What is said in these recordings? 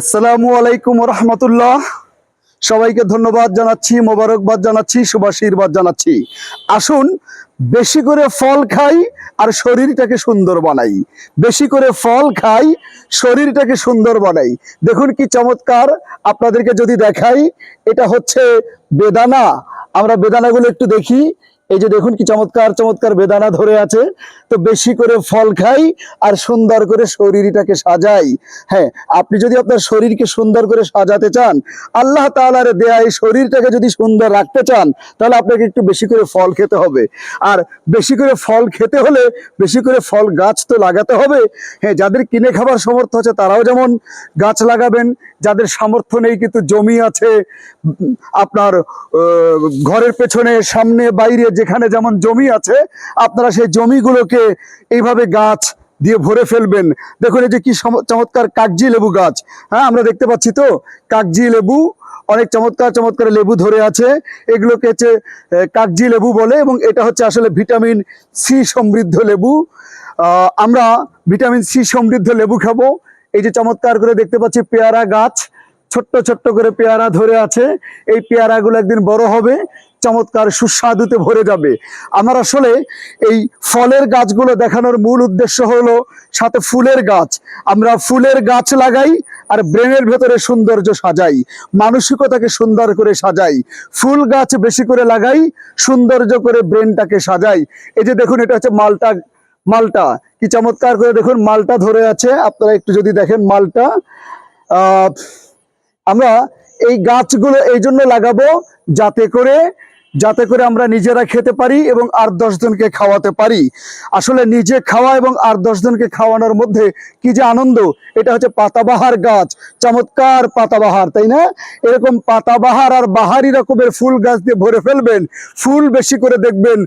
আসসালামু আলাইকুম রহমতুল্লাহ সবাইকে ধন্যবাদ জানাচ্ছি, মোবারকবাদ জানাচ্ছি, শুভাশীর্বাদ জানাচ্ছি। আসুন, বেশি করে ফল খাই আর শরীরটাকে সুন্দর বানাই। বেশি করে ফল খাই, শরীরটাকে সুন্দর বানাই। দেখুন কি চমৎকার আপনাদেরকে যদি দেখাই, এটা হচ্ছে বেদানা। আমরা বেদানাগুলো একটু দেখি। এই যে দেখুন কি চমৎকার চমৎকার বেদানা ধরে আছে। তো বেশি করে ফল খাই আর সুন্দর করে শরীরটাকে সাজাই। হ্যাঁ আপনি যদি আপনার শরীরকে সুন্দর করে সাজাতে চান, আল্লাহ তাআলার দেয়া এই শরীরটাকে যদি সুন্দর রাখতে চান, তাহলে আপনাকে একটু বেশি করে ফল খেতে হবে। আর বেশি করে ফল খেতে হলে বেশি করে ফল গাছ তো লাগাতে হবে। হ্যাঁ যাদের কিনে খাবার সামর্থ্য আছে তারাও যেমন গাছ লাগাবেন যাদের সামর্থ্য নেই কিন্তু জমি আছে, আপনার ঘরের পেছনে, সামনে, বাইরে, যেখানে যেমন জমি আছে, আপনারা সেই জমিগুলোকে এইভাবে গাছ দিয়ে ভরে ফেলবেন। দেখুন এই যে কি চমৎকার কাগজি লেবু গাছ। হ্যাঁ আমরা দেখতে পাচ্ছি তো কাগজি লেবু, অনেক চমৎকার চমৎকার লেবু ধরে আছে। এগুলোকে হচ্ছে কাগজি লেবু বলে এবং এটা হচ্ছে আসলে ভিটামিন সি সমৃদ্ধ লেবু। আমরা ভিটামিন সি সমৃদ্ধ লেবু খাব। এই যে চমৎকার করে দেখতে পাচ্ছি পেয়ারা গাছ, ছোট্ট ছোট্ট করে পেয়ারা ধরে আছে। এই পেয়ারাগুলো একদিন বড় হবে, চমৎকার সুস্বাদুতে ভরে যাবে। আমার আসলে এই ফলের গাছগুলো দেখানোর মূল উদ্দেশ্য হলো সাথে ফুলের গাছ। আমরা ফুলের গাছ লাগাই আর ব্রেনের ভেতরে সৌন্দর্য সাজাই, মানসিকতাকে সুন্দর করে সাজাই। ফুল গাছ বেশি করে লাগাই, সৌন্দর্য করে ব্রেনটাকে সাজাই। এই যে দেখুন, এটা হচ্ছে মালটা মালটা। কি চমৎকার করে দেখুন, মালটা ধরে আছে। আপনারা একটু যদি দেখেন মালটা আমরা এই গাছগুলো এই জন্য লাগাবো যাতে করে যাতে করে আমরা নিজেরা খেতে পারি এবং আর দশজনকে খাওয়াতে পারি। আসলে নিজে খাওয়া এবং আর দশজনকে খাওয়ানোর মধ্যে কি যে আনন্দ, এটা হচ্ছে পাতাবাহার গাছ। চমৎকার পাতাবাহার, তাই না? এরকম পাতাবাহার আর বাহারি রকমের ফুল গাছ দিয়ে ভরে ফেলবেন, ফুল বেশি করে দেখবেন,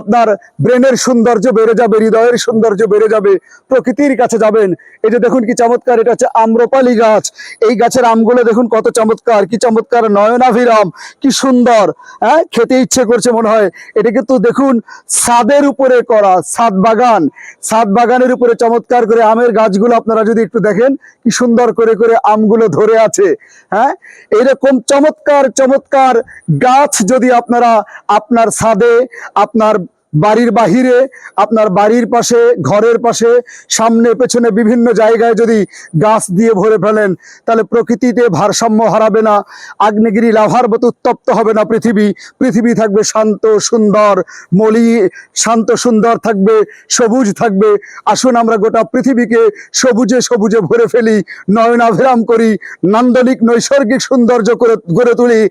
আপনার ব্রেনের সৌন্দর্য বেড়ে যাবে, হৃদয়ের সৌন্দর্য বেড়ে যাবে, প্রকৃতির কাছে যাবেন। এই যে দেখুন কি চমৎকার, এটা হচ্ছে আম্রপালি গাছ। এই গাছের আমগুলো দেখুন কত চমৎকার, কি চমৎকার নয়নাভিরাম, কি সুন্দর হ্যাঁ? খেতে ইচ্ছে করছে মনে হয়। এটা কিন্তু দেখুন সাদের উপরে করা সাদ বাগান। সাদ বাগানের উপরে চমৎকার করে আমের গাছগুলো আপনারা যদি একটু দেখেন, কি সুন্দর করে করে আমগুলো ধরে আছে। হ্যাঁ? এরকম চমৎকার চমৎকার গাছ যদি আপনারা আপনার সাদে আপনার বাড়ির বাহিরে, আপনার বাড়ির পাশে, ঘরের পাশে, সামনে, পেছনে বিভিন্ন জায়গায় যদি গাছ দিয়ে ভরে ফেলেন, তাহলে প্রকৃতিতে ভারসাম্য হারাবে না, আগ্নেয়গিরি, লাভার মতো উত্তপ্ত হবে না পৃথিবী। পৃথিবী থাকবে শান্ত, সুন্দর, মলি, শান্ত, সুন্দর থাকবে, সবুজ থাকবে। আসুন আমরা গোটা পৃথিবীকে সবুজে সবুজে ভরে ফেলি, নয়নাভিরাম করি, নান্দনিক, নৈসর্গিক সৌন্দর্য করে, গড়ে তুলি।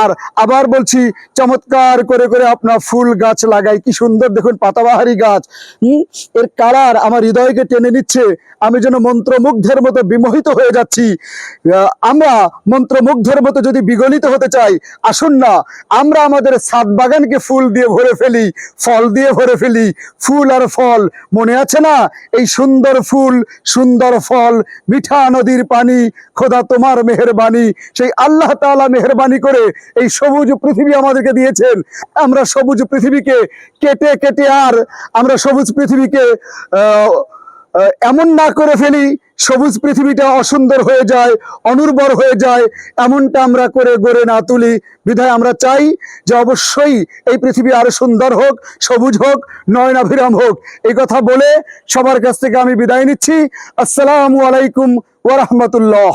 আর আবার বলছি, চমৎকার করে করে আপনার ফুল গাছ লাগাই, কি সুন্দর দেখুন পাতাবাহারি গাছ। এর কালার আমার হৃদয়কে টেনে নিচ্ছে। আমি যেন মন্ত্রমুগ্ধের মতো বিমোহিত হয়ে যাচ্ছি। আমরা মন্ত্রমুগ্ধের মতো যদি বিগলিত হতে চাই, আসুন না, আমরা আমাদের সাত বাগানকে ফুল দিয়ে ভরে ফেলি, ফল দিয়ে ভরে ফেলি, ফুল আর ফল। মনে আছে না? এই সুন্দর ফুল, সুন্দর ফল, মিঠা নদীর পানি, খোদা তোমার মেহেরবানি। সেই আল্লাহ তাআলা মেহেরবানি করে এই সবুজ পৃথিবী আমাদেরকে দিয়েছেন। আমরা সবুজ পৃথিবীকে কেটে কেটে কেটে আর আমরা সবুজ পৃথিবীকে এমন না করে ফেলি, সবুজ পৃথিবীটা অসুন্দর হয়ে যায়, অনুর্বর হয়ে যায়, এমনটা আমরা করে গড়ে না তুলি। বিধায় আমরা চাই যে অবশ্যই এই পৃথিবী আরও সুন্দর হোক, সবুজ হোক, নয়নাভিরাম হোক। এই কথা বলে সবার কাছ থেকে আমি বিদায় নিচ্ছি। আসসালামু আলাইকুম ওয়া রাহমাতুল্লাহ।